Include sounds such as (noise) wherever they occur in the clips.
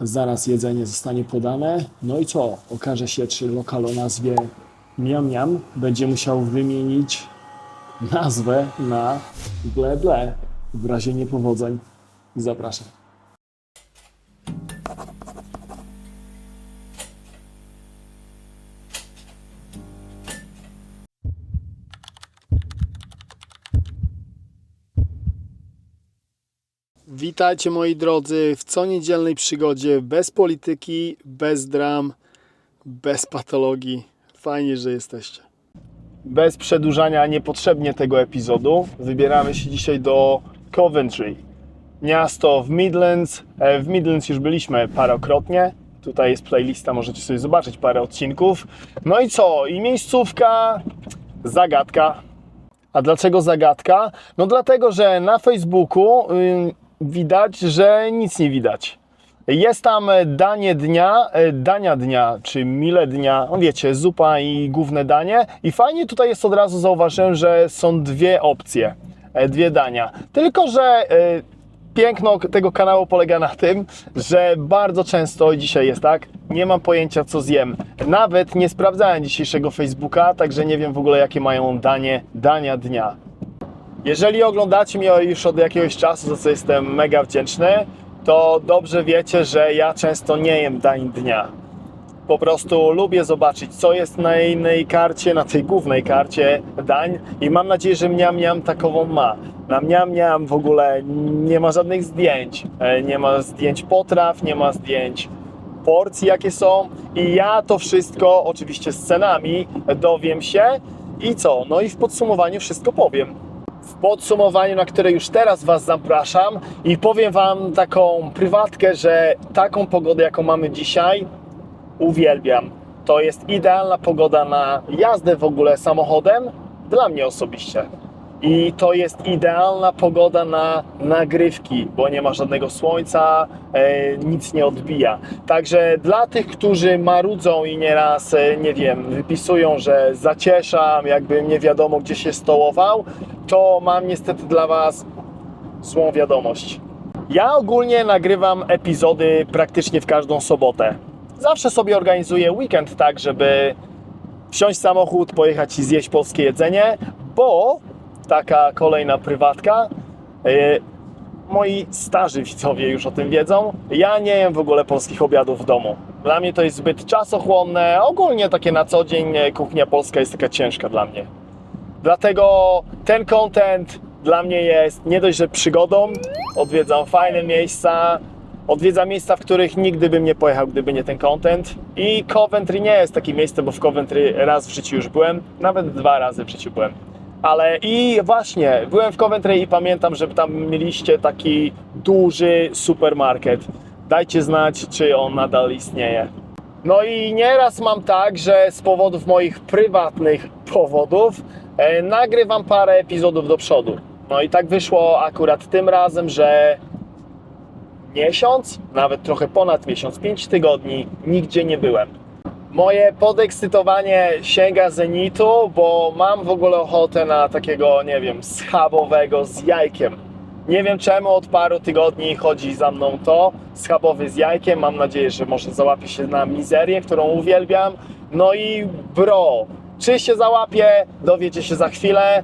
Zaraz jedzenie zostanie podane. No i co? Okaże się, czy lokal o nazwie Miam Miam będzie musiał wymienić nazwę na ble ble w razie niepowodzeń. Zapraszam. Witajcie moi drodzy w co niedzielnej przygodzie bez polityki, bez dram, bez patologii. Fajnie, że jesteście. Bez przedłużania niepotrzebnie tego epizodu, wybieramy się dzisiaj do Coventry. Miasto w Midlands. E, W Midlands już byliśmy parokrotnie. Tutaj jest playlista, możecie sobie zobaczyć parę odcinków. No i co? I miejscówka, zagadka. A dlaczego zagadka? No dlatego, że na Facebooku widać, że nic nie widać. Jest tam danie dnia, e, dania dnia, czy mile dnia, no wiecie, zupa i główne danie. I fajnie tutaj jest od razu zauważyłem, że są dwie opcje, e, dwie dania. Tylko, że e, piękno tego kanału polega na tym, że bardzo często dzisiaj jest tak, nie mam pojęcia co zjem. Nawet nie sprawdzałem dzisiejszego Facebooka, także nie wiem w ogóle jakie mają danie, dania dnia. Jeżeli oglądacie mnie już od jakiegoś czasu, za co jestem mega wdzięczny, to dobrze wiecie, że ja często nie jem dań dnia. Po prostu lubię zobaczyć, co jest na innej karcie, na tej głównej karcie dań i mam nadzieję, że Mniam Mniam takową ma. Na Mniam Mniam w ogóle nie ma żadnych zdjęć. E, Nie ma zdjęć potraw, nie ma zdjęć porcji, jakie są i ja to wszystko, oczywiście z cenami, dowiem się i co? No i w podsumowaniu wszystko powiem w podsumowaniu, na które już teraz Was zapraszam i powiem Wam taką prywatkę, że taką pogodę, jaką mamy dzisiaj, uwielbiam. To jest idealna pogoda na jazdę w ogóle samochodem, dla mnie osobiście. I to jest idealna pogoda na nagrywki, bo nie ma żadnego słońca, e, nic nie odbija. Także dla tych, którzy marudzą i nieraz, e, nie wiem, wypisują, że zacieszam, jakby nie wiadomo gdzie się stołował, to mam niestety dla Was złą wiadomość. Ja ogólnie nagrywam epizody praktycznie w każdą sobotę. Zawsze sobie organizuję weekend tak, żeby wsiąść w samochód, pojechać i zjeść polskie jedzenie, bo taka kolejna prywatka. yy, moi starzy widzowie już o tym wiedzą. Ja nie jem w ogóle polskich obiadów w domu. Dla mnie to jest zbyt czasochłonne. Ogólnie takie na co dzień e, kuchnia polska jest taka ciężka dla mnie. Dlatego ten content dla mnie jest nie dość, że przygodą. Odwiedzam fajne miejsca, odwiedzam miejsca, w których nigdy bym nie pojechał, gdyby nie ten content. I Coventry nie jest takie miejsce, bo w Coventry raz w życiu już byłem, nawet dwa razy w życiu byłem. Ale i właśnie, byłem w Coventry i pamiętam, że tam mieliście taki duży supermarket. Dajcie znać, czy on nadal istnieje. No i nieraz mam tak, że z powodów moich prywatnych powodów e, nagrywam parę epizodów do przodu. No i tak wyszło akurat tym razem, że miesiąc, nawet trochę ponad miesiąc, 5 tygodni, nigdzie nie byłem. Moje podekscytowanie sięga zenitu, bo mam w ogóle ochotę na takiego, nie wiem, schabowego z jajkiem. Nie wiem czemu od paru tygodni chodzi za mną to, schabowy z jajkiem. Mam nadzieję, że może załapie się na mizerię, którą uwielbiam. No i bro, czy się załapie, dowiecie się za chwilę.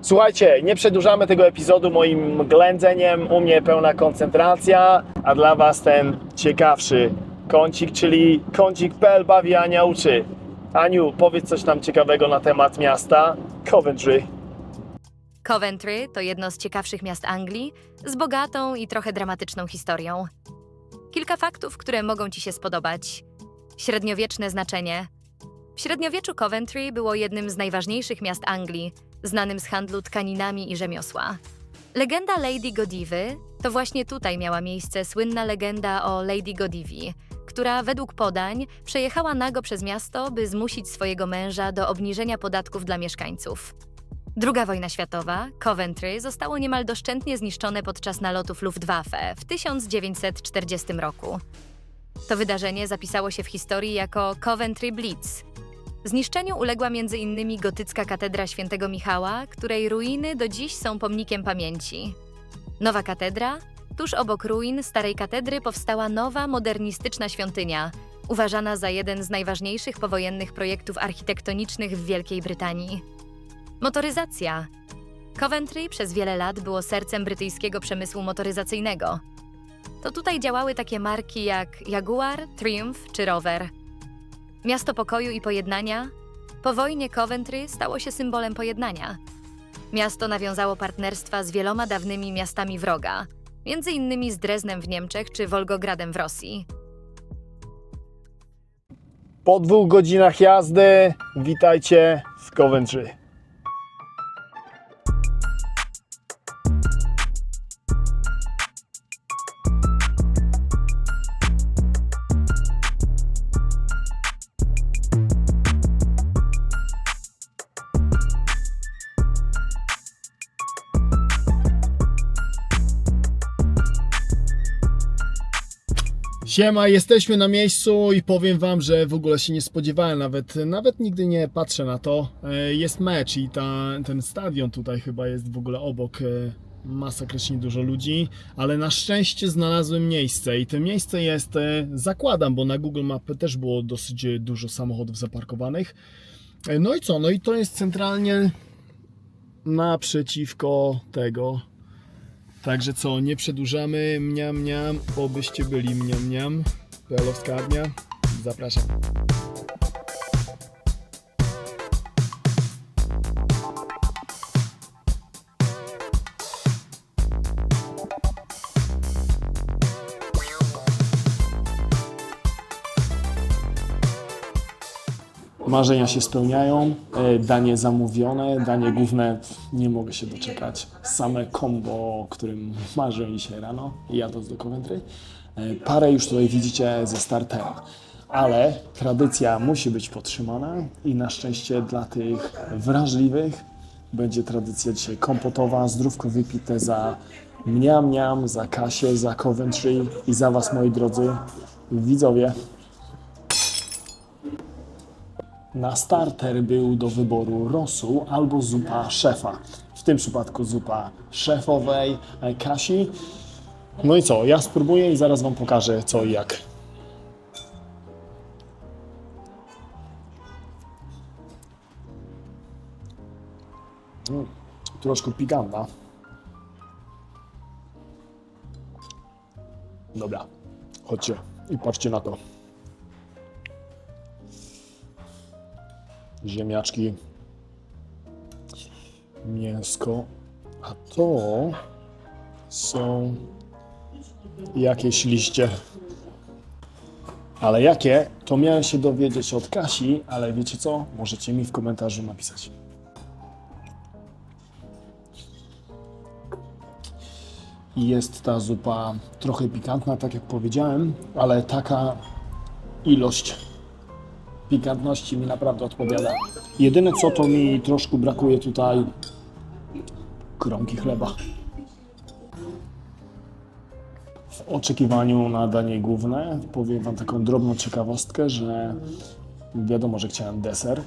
Słuchajcie, nie przedłużamy tego epizodu moim ględzeniem, u mnie pełna koncentracja, a dla Was ten ciekawszy kącik, czyli kącik PL bawi, Ania uczy. Aniu, powiedz coś nam ciekawego na temat miasta Coventry. Coventry to jedno z ciekawszych miast Anglii z bogatą i trochę dramatyczną historią. Kilka faktów, które mogą Ci się spodobać. Średniowieczne znaczenie. W średniowieczu Coventry było jednym z najważniejszych miast Anglii, znanym z handlu tkaninami i rzemiosła. Legenda Lady Godiwy to właśnie tutaj miała miejsce słynna legenda o Lady Godivi, która według podań przejechała nago przez miasto, by zmusić swojego męża do obniżenia podatków dla mieszkańców. Druga wojna światowa, Coventry, zostało niemal doszczętnie zniszczone podczas nalotów Luftwaffe w 1940 roku. To wydarzenie zapisało się w historii jako Coventry Blitz. Zniszczeniu uległa m.in. gotycka katedra świętego Michała, której ruiny do dziś są pomnikiem pamięci. Nowa katedra Tuż obok ruin starej katedry powstała nowa, modernistyczna świątynia, uważana za jeden z najważniejszych powojennych projektów architektonicznych w Wielkiej Brytanii. Motoryzacja. Coventry przez wiele lat było sercem brytyjskiego przemysłu motoryzacyjnego. To tutaj działały takie marki jak Jaguar, Triumph czy Rover. Miasto pokoju i pojednania. Po wojnie Coventry stało się symbolem pojednania. Miasto nawiązało partnerstwa z wieloma dawnymi miastami wroga, między innymi z Dreznem w Niemczech czy Wolgogradem w Rosji. Po dwóch godzinach jazdy witajcie w Coventry. Siema, jesteśmy na miejscu i powiem wam, że w ogóle się nie spodziewałem, nawet, nawet nigdy nie patrzę na to. E, Jest mecz i ta, ten stadion tutaj chyba jest w ogóle obok. e, Masakrycznie dużo ludzi, ale na szczęście znalazłem miejsce i to miejsce jest, e, zakładam, bo na Google Mapy też było dosyć dużo samochodów zaparkowanych. No i co? No i to jest centralnie naprzeciwko tego Także co, nie przedłużamy, mniam mniam, obyście byli mniam mniam. Pelowska Armia, zapraszam. Marzenia się spełniają, e, danie zamówione, danie główne, nie mogę się doczekać. Same combo, o którym marzyłem dzisiaj rano, jadąc do Coventry. E, Parę już tutaj widzicie ze startera, ale tradycja musi być podtrzymana i na szczęście dla tych wrażliwych będzie tradycja dzisiaj kompotowa, zdrówko wypite za mniam mniam, za Kasię, za Coventry i za Was moi drodzy widzowie. Na starter był do wyboru rosół albo zupa szefa. W tym przypadku zupa szefowej e, Kasi. No i co? Ja spróbuję i zaraz Wam pokażę co i jak. Mm, troszkę pikantna. Dobra, chodźcie i patrzcie na to. Ziemniaczki, mięsko, a to są jakieś liście. Ale jakie, to miałem się dowiedzieć od Kasi, ale wiecie co? Możecie mi w komentarzu napisać. I Jest ta zupa trochę pikantna, tak jak powiedziałem, ale taka ilość pikantności mi naprawdę odpowiada. Jedyne co to mi troszkę brakuje tutaj kromki chleba. W oczekiwaniu na danie główne powiem Wam taką drobną ciekawostkę, że wiadomo, że chciałem deser.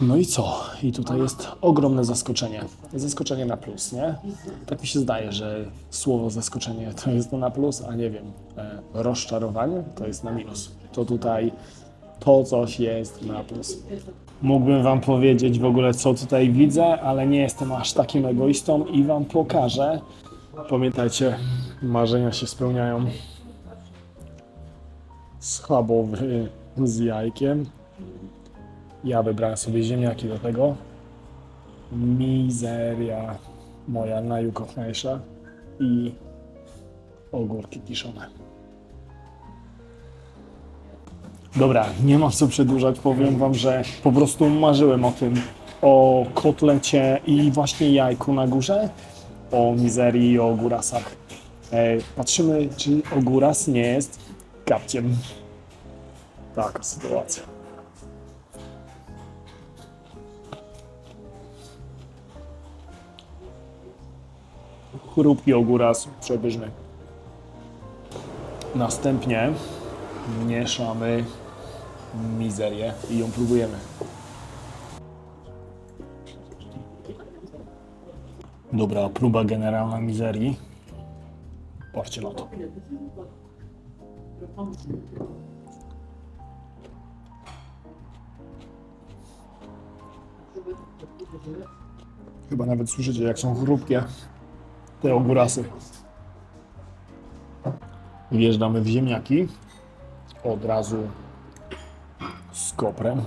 No i co? I tutaj jest ogromne zaskoczenie. Zaskoczenie na plus, nie? Tak mi się zdaje, że słowo zaskoczenie to jest na plus, a nie wiem, e, rozczarowanie to jest na minus. To tutaj to coś jest na plus. Mógłbym Wam powiedzieć w ogóle, co tutaj widzę, ale nie jestem aż takim egoistą i Wam pokażę. Pamiętajcie, marzenia się spełniają. Schabowy z jajkiem. Ja wybrałem sobie ziemniaki do tego. Mizeria moja najukochańsza i ogórki kiszone. Dobra, nie mam co przedłużać. Powiem Wam, że po prostu marzyłem o tym, o kotlecie i właśnie jajku na górze, o mizerii i o górasach. E, patrzymy, czy ogóras nie jest kapciem. Taka sytuacja. Chrupki ogóras przepyszny. Następnie mieszamy mizerię i ją próbujemy. Dobra, próba generalna mizerii. Patrzcie. Chyba nawet słyszycie, jak są chrupkie te ogórasy. Wjeżdżamy w ziemniaki. Od razu z koprem.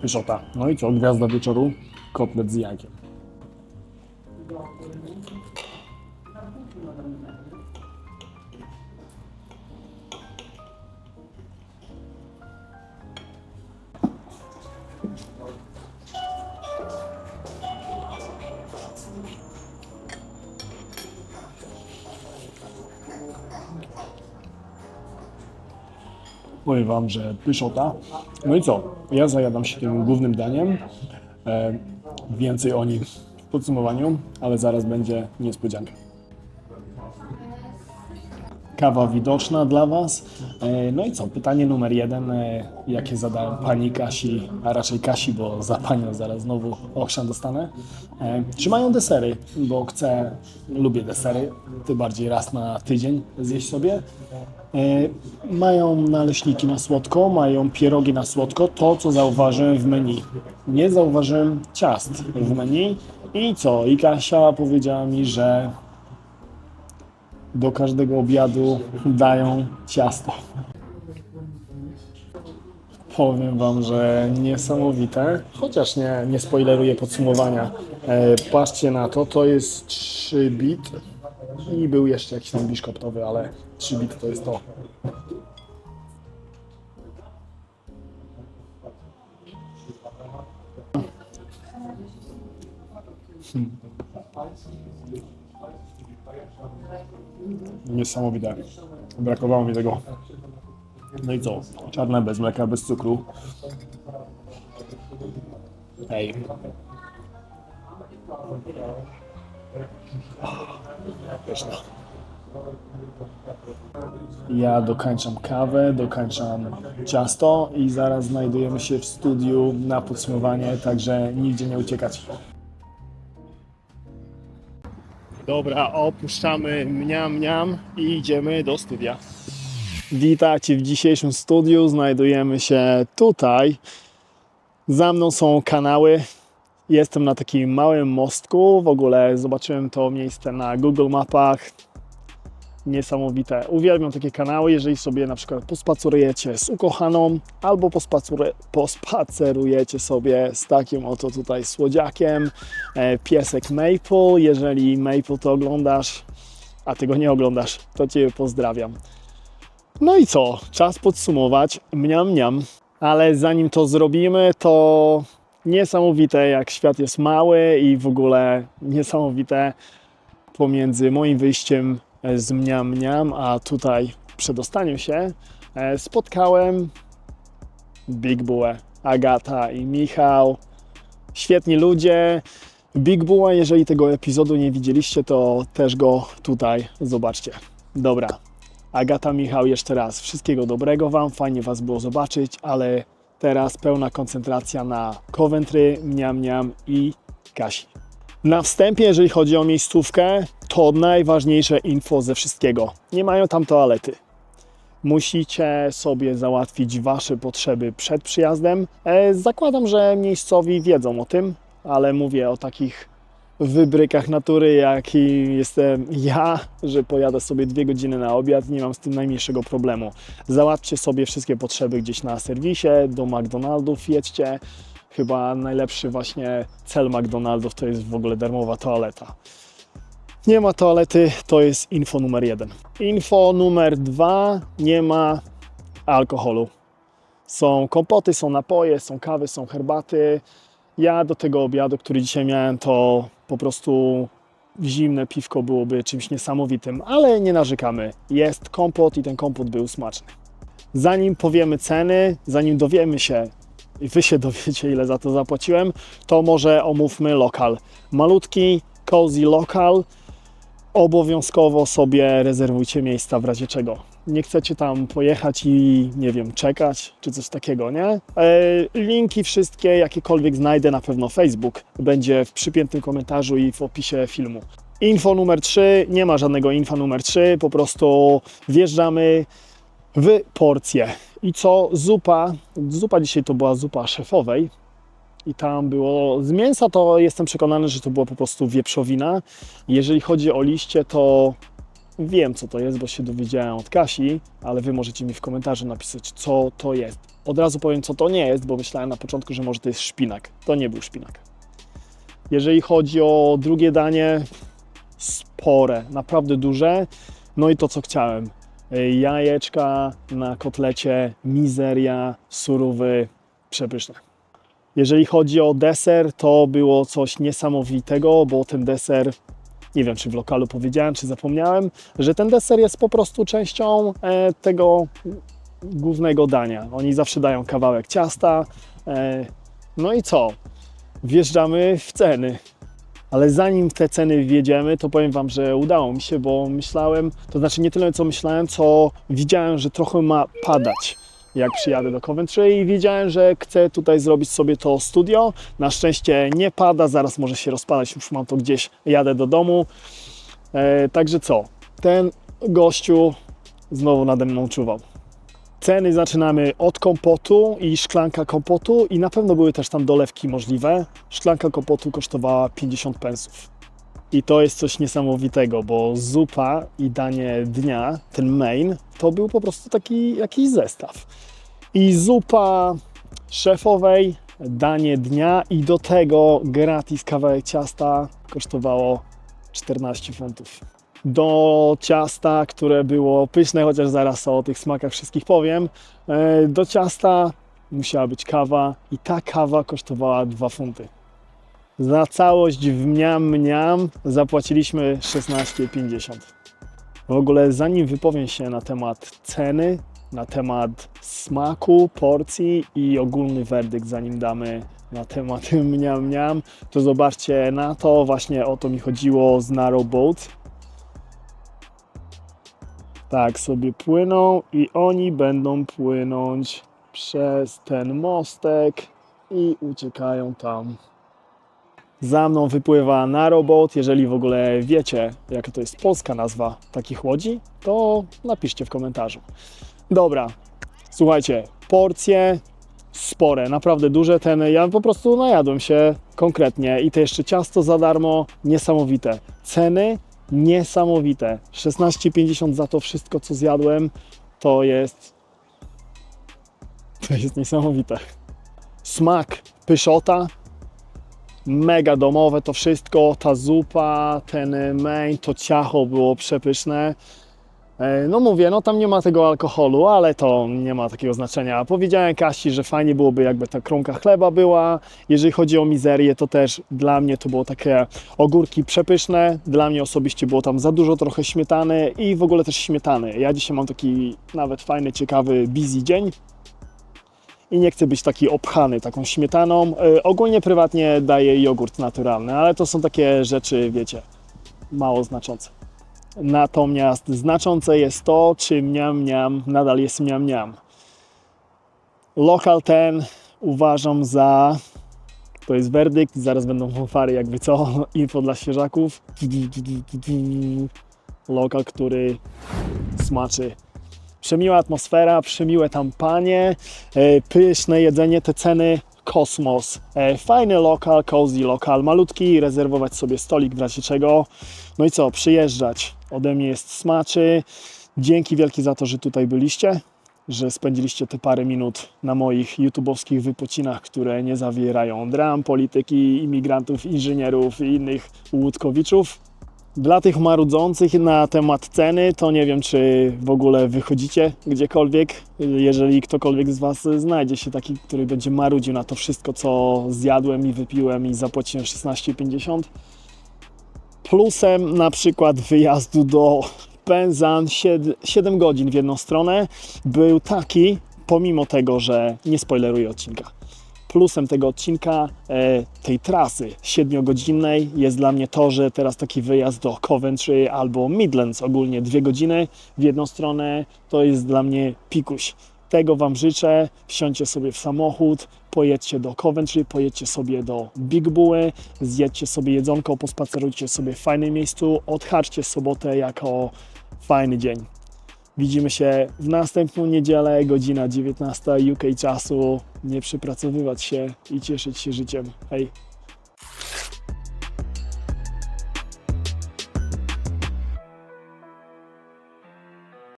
Pyszota. No i co? Gwiazda wieczoru. Kotlet z jajkiem. Powiem Wam, że pyszota. No i co? Ja zajadam się tym głównym daniem. E, więcej o nim w podsumowaniu, ale zaraz będzie niespodzianka. Kawa widoczna dla Was. E, no i co? Pytanie numer jeden, e, jakie zadałem pani Kasi, a raczej Kasi, bo za panią zaraz znowu ochrzan dostanę. E, czy mają desery? Bo chcę, lubię desery, tym bardziej raz na tydzień zjeść sobie. Mają naleśniki na słodko, mają pierogi na słodko, to co zauważyłem w menu. Nie zauważyłem ciast w menu i co? I Kasia powiedziała mi, że do każdego obiadu dają ciasto. Powiem Wam, że niesamowite, chociaż nie, nie spoileruję podsumowania. E, patrzcie na to, to jest 3 bit i był jeszcze jakiś tam biszkoptowy, ale 3 bit to jest to. Niesamowite. Brakowało mi tego. No i co? Czarne bez mleka, bez cukru. Ej. Pyszna. Ja dokończam kawę, dokończam ciasto i zaraz znajdujemy się w studiu na podsumowanie, także nigdzie nie uciekać. Dobra, opuszczamy mniam mniam i idziemy do studia. Witajcie w dzisiejszym studiu. Znajdujemy się tutaj. Za mną są kanały. Jestem na takim małym mostku. W ogóle zobaczyłem to miejsce na Google Mapach. Niesamowite. Uwielbiam takie kanały, jeżeli sobie na przykład pospacerujecie z ukochaną albo pospacure- pospacerujecie sobie z takim oto tutaj słodziakiem. E, piesek Maple. Jeżeli Maple to oglądasz, a ty go nie oglądasz, to Cię pozdrawiam. No i co? Czas podsumować. Mniam, mniam. Ale zanim to zrobimy, to niesamowite, jak świat jest mały i w ogóle niesamowite pomiędzy moim wyjściem z mniam, mniam, a tutaj przedostaniem się e, spotkałem Big Bułę, Agata i Michał. Świetni ludzie. Big Buła, jeżeli tego epizodu nie widzieliście, to też go tutaj zobaczcie. Dobra, Agata, Michał, jeszcze raz wszystkiego dobrego Wam, fajnie Was było zobaczyć, ale teraz pełna koncentracja na Coventry, Mniam Mniam i Kasi. Na wstępie, jeżeli chodzi o miejscówkę, to najważniejsze info ze wszystkiego. Nie mają tam toalety. Musicie sobie załatwić Wasze potrzeby przed przyjazdem. E, zakładam, że miejscowi wiedzą o tym, ale mówię o takich wybrykach natury, jaki jestem ja, że pojadę sobie dwie godziny na obiad, nie mam z tym najmniejszego problemu. Załatwcie sobie wszystkie potrzeby gdzieś na serwisie, do McDonaldów jedźcie. Chyba najlepszy właśnie cel McDonaldów to jest w ogóle darmowa toaleta. Nie ma toalety, to jest info numer jeden. Info numer dwa, nie ma alkoholu. Są kompoty, są napoje, są kawy, są herbaty. Ja do tego obiadu, który dzisiaj miałem, to po prostu zimne piwko byłoby czymś niesamowitym, ale nie narzekamy. Jest kompot i ten kompot był smaczny. Zanim powiemy ceny, zanim dowiemy się, i wy się dowiecie, ile za to zapłaciłem, to może omówmy lokal. Malutki, cozy lokal. Obowiązkowo sobie rezerwujcie miejsca w razie czego. nie chcecie tam pojechać i nie wiem, czekać czy coś takiego, nie? E, linki wszystkie, jakiekolwiek znajdę na pewno Facebook, będzie w przypiętym komentarzu i w opisie filmu. Info numer 3, nie ma żadnego info numer 3, po prostu wjeżdżamy w porcję. I co? Zupa, zupa dzisiaj to była zupa szefowej i tam było z mięsa, to jestem przekonany, że to była po prostu wieprzowina. Jeżeli chodzi o liście, to wiem co to jest, bo się dowiedziałem od Kasi, ale Wy możecie mi w komentarzu napisać, co to jest. Od razu powiem, co to nie jest, bo myślałem na początku, że może to jest szpinak. To nie był szpinak. Jeżeli chodzi o drugie danie, spore, naprawdę duże. No i to, co chciałem. Jajeczka na kotlecie, mizeria, surowy, przepyszne. Jeżeli chodzi o deser, to było coś niesamowitego, bo ten deser, nie wiem czy w lokalu powiedziałem, czy zapomniałem, że ten deser jest po prostu częścią e, tego głównego dania. Oni zawsze dają kawałek ciasta. E, no i co? Wjeżdżamy w ceny. Ale zanim te ceny wjedziemy, to powiem Wam, że udało mi się, bo myślałem, to znaczy nie tyle co myślałem, co widziałem, że trochę ma padać jak przyjadę do Coventry i wiedziałem, że chcę tutaj zrobić sobie to studio. Na szczęście nie pada, zaraz może się rozpadać, już mam to gdzieś, jadę do domu. E, także co, ten gościu znowu nade mną czuwał. Ceny zaczynamy od kompotu i szklanka kompotu i na pewno były też tam dolewki możliwe. Szklanka kompotu kosztowała 50 pensów. I to jest coś niesamowitego, bo zupa i danie dnia, ten main, to był po prostu taki jakiś zestaw. I zupa szefowej, danie dnia i do tego gratis kawałek ciasta kosztowało 14 funtów. Do ciasta, które było pyszne, chociaż zaraz o tych smakach wszystkich powiem, e, do ciasta musiała być kawa i ta kawa kosztowała 2 funty. Za całość w mniam mniam zapłaciliśmy 16,50. W ogóle zanim wypowiem się na temat ceny, na temat smaku, porcji i ogólny werdykt, zanim damy na temat (laughs) mniam mniam, to zobaczcie na to, właśnie o to mi chodziło z Narrow Boat. Tak sobie płyną i oni będą płynąć przez ten mostek i uciekają tam za mną wypływa Narrowboat. Jeżeli w ogóle wiecie, jaka to jest polska nazwa takich łodzi, to napiszcie w komentarzu. Dobra, słuchajcie, porcje spore, naprawdę duże. Ten ja po prostu najadłem się konkretnie i to jeszcze ciasto za darmo, niesamowite. Ceny niesamowite. 16,50 za to wszystko, co zjadłem, to jest to jest niesamowite. Smak pyszota, mega domowe to wszystko, ta zupa, ten main, to ciacho było przepyszne. E, No mówię, no tam nie ma tego alkoholu, ale to nie ma takiego znaczenia. Powiedziałem Kasi, że fajnie byłoby jakby ta kromka chleba była. Jeżeli chodzi o mizerię, to też dla mnie to było takie ogórki przepyszne. Dla mnie osobiście było tam za dużo trochę śmietany i w ogóle też śmietany. Ja dzisiaj mam taki nawet fajny, ciekawy, busy dzień i nie chcę być taki obchany taką śmietaną. Y, ogólnie prywatnie daję jogurt naturalny, ale to są takie rzeczy, wiecie, mało znaczące. Natomiast znaczące jest to, czy mniam mniam nadal jest mniam mniam. Lokal ten uważam za to jest werdykt, zaraz będą fanfary jakby co, (laughs) info dla świeżaków. Lokal, który smaczy przemiła atmosfera, przemiłe tam panie, e, pyszne jedzenie, te ceny kosmos. E, Fajny lokal, cozy lokal, malutki, rezerwować sobie stolik w razie czego. No i co, przyjeżdżać. Ode mnie jest smaczy. Dzięki wielkie za to, że tutaj byliście, że spędziliście te parę minut na moich youtubowskich wypocinach, które nie zawierają dram, polityki, imigrantów, inżynierów i innych łódkowiczów. Dla tych marudzących na temat ceny, to nie wiem, czy w ogóle wychodzicie gdziekolwiek. Jeżeli ktokolwiek z Was znajdzie się taki, który będzie marudził na to wszystko, co zjadłem i wypiłem i zapłaciłem 16,50. Plusem na przykład wyjazdu do Penzan 7 godzin w jedną stronę był taki, pomimo tego, że nie spoileruję odcinka, Plusem tego odcinka, e, tej trasy 7-godzinnej jest dla mnie to, że teraz taki wyjazd do Coventry albo Midlands ogólnie dwie godziny w jedną stronę to jest dla mnie pikuś. Tego Wam życzę. Wsiądźcie sobie w samochód, pojedźcie do Coventry, pojedźcie sobie do Big Buły, zjedźcie sobie jedzonko, pospacerujcie sobie w fajnym miejscu, odhaczcie sobotę jako fajny dzień. Widzimy się w następną niedzielę, godzina 19 UK czasu. Nie przypracowywać się i cieszyć się życiem. Hej!